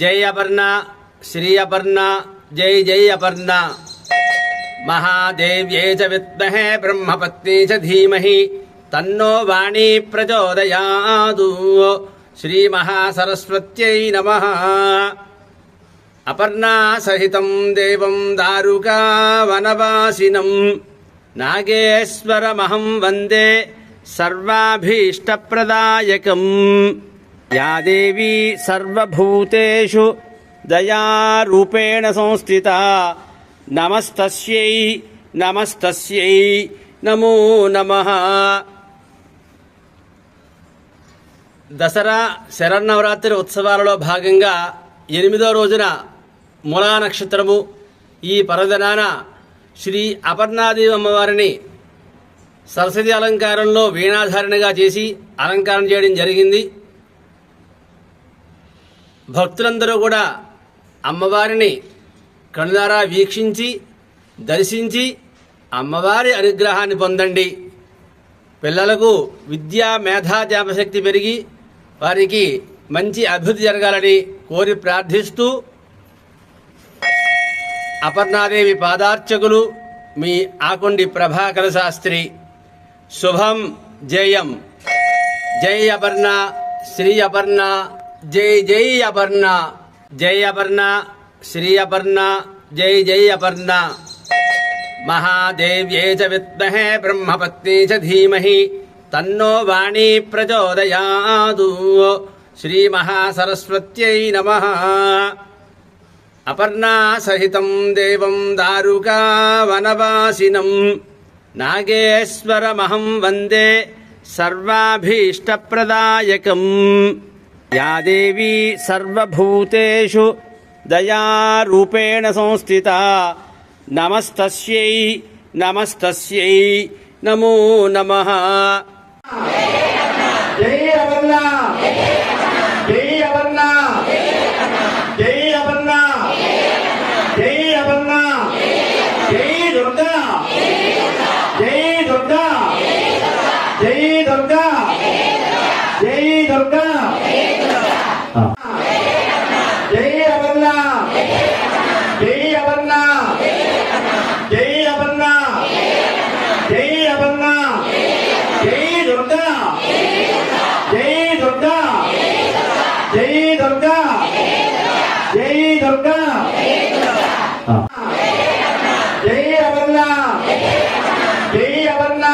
జై అపర్ణ శ్రీ అపర్ణ జై జై అపర్ణ. మహాదేవ్యే చ విద్మహే బ్రహ్మపత్ని చ ధీమహి తన్నో వాణీ ప్రచోదయాదు. శ్రీ మహాసరస్వత్యై నమ. అపర్ణాసహితం దేవం దారుకా వనవాసినం నాగేశ్వరమహం వందే సర్వాభీష్టప్రదాయకం. యా దేవీ సర్వభూతేషు దయారూపేణ సంస్థిత నమస్తస్యై నమస్తస్యై నమో నమః. దసరా శరన్నవరాత్రి ఉత్సవాలలో భాగంగా ఎనిమిదో రోజున మూలా నక్షత్రము ఈ పర్వదినాన శ్రీ అపర్ణాదేవి అమ్మవారిని సరస్వతి అలంకారంలో వీణాధారణగా చేసి అలంకారం చేయడం జరిగింది. భక్తులందరూ కూడా అమ్మవారిని కనులారా వీక్షించి దర్శించి అమ్మవారి అనుగ్రహాన్ని పొందండి. పిల్లలకు విద్యా మేధా జ్ఞాపశక్తి పెరిగి వారికి మంచి అభివృద్ధి జరగాలని కోరి ప్రార్థిస్తూ అపర్ణాదేవి పాదార్చకులు మీ ఆకొండి ప్రభాకర శాస్త్రి. శుభం జయం. జై అపర్ణ శ్రీ అపర్ణ. జై జై అపర్ణ జై అపర్ణ శ్రీ అపర్ణ జై జై అపర్ణ. మహాదేవ్యే చ విద్మహే బ్రహ్మపత్ని చ ధీమహి తన్నో వాణీ ప్రచోదయాదు. శ్రీ మహాసరస్వత్యై నమ. అపర్ణాసహితం దేవం దారుకా వనవాసినం నాగేశ్వరమహం వందే సర్వాభీష్టప్రదాయకం. యా దేవీ సర్వభూతేషు దయారూపేణ సంస్థిత నమస్తస్యై నమస్తస్యై నమో నమః. జై అపర్ణ జై అపర్ణ జై అపర్ణ జై అపర్ణ జై దుర్గా. జై దుర్గా. జై దుర్గా. జై అమర్ణ జై అమర్ణ జై అమర్ణ జై అమర్ణ జై దుర్గా. జై దుర్గా. జై దుర్గా. జై దుర్గా. జై అమర్ణ జై అమర్ణ